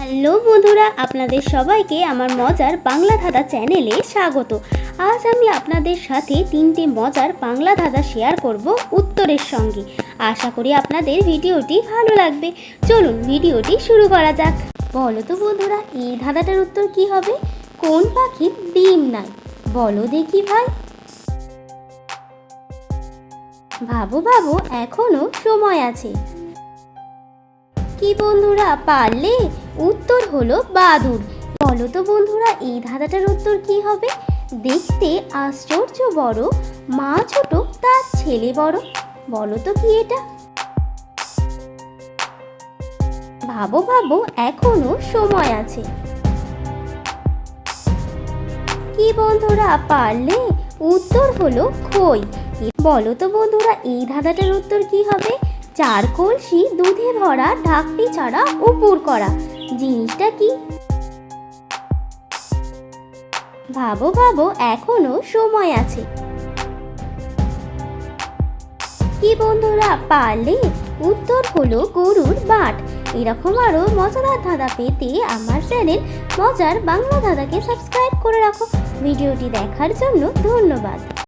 Hello বন্ধুরা, আপনাদের সবাইকে আমার মজার বাংলা ধাঁধা চ্যানেলে স্বাগত। আজ আমি আপনাদের সাথে তিনটে মজার বাংলা ধাঁধা শেয়ার করব উত্তরের সঙ্গে। আশা করি আপনাদের ভিডিওটি ভালো লাগবে। চলুন ভিডিওটি শুরু করা যাক। বলো তো বন্ধুরা, এই ধাঁধাটার উত্তর কি হবে? কোন পাখির ডিম নাই? বলো দেখি ভাই। ভাবো ভাবো, এখনও সময় আছে। কি বন্ধুরা, পারলে? উত্তর হলো বাদুর বলো তো বন্ধুরা, এই ধাঁধাটার উত্তর কি হবে? দেখতে আশ্চর্য বড়, মা ছোট, তার ছেলে বড়। বলো তো কি এটা? ভাবো ভাবো, এখনও সময় আছে। কি বন্ধুরা, পারলে? উত্তর হলো খই। বলো তো বন্ধুরা, এই ধাঁধাটার উত্তর কি হবে? চার কলসি দুধে ভরা ঢাকটি ছাড়া উপর করা। জিনিসটা কি? ভাবো ভাবো, এখনও সময় আছে। কি বন্ধুরা, পারলে উত্তর হলো গরুর বাট এরকম আরও মজাদার ধাঁধা পেতে আমার চ্যানেল মজার বাংলা ধাঁধাকে সাবস্ক্রাইব করে রাখো। ভিডিওটি দেখার জন্য ধন্যবাদ।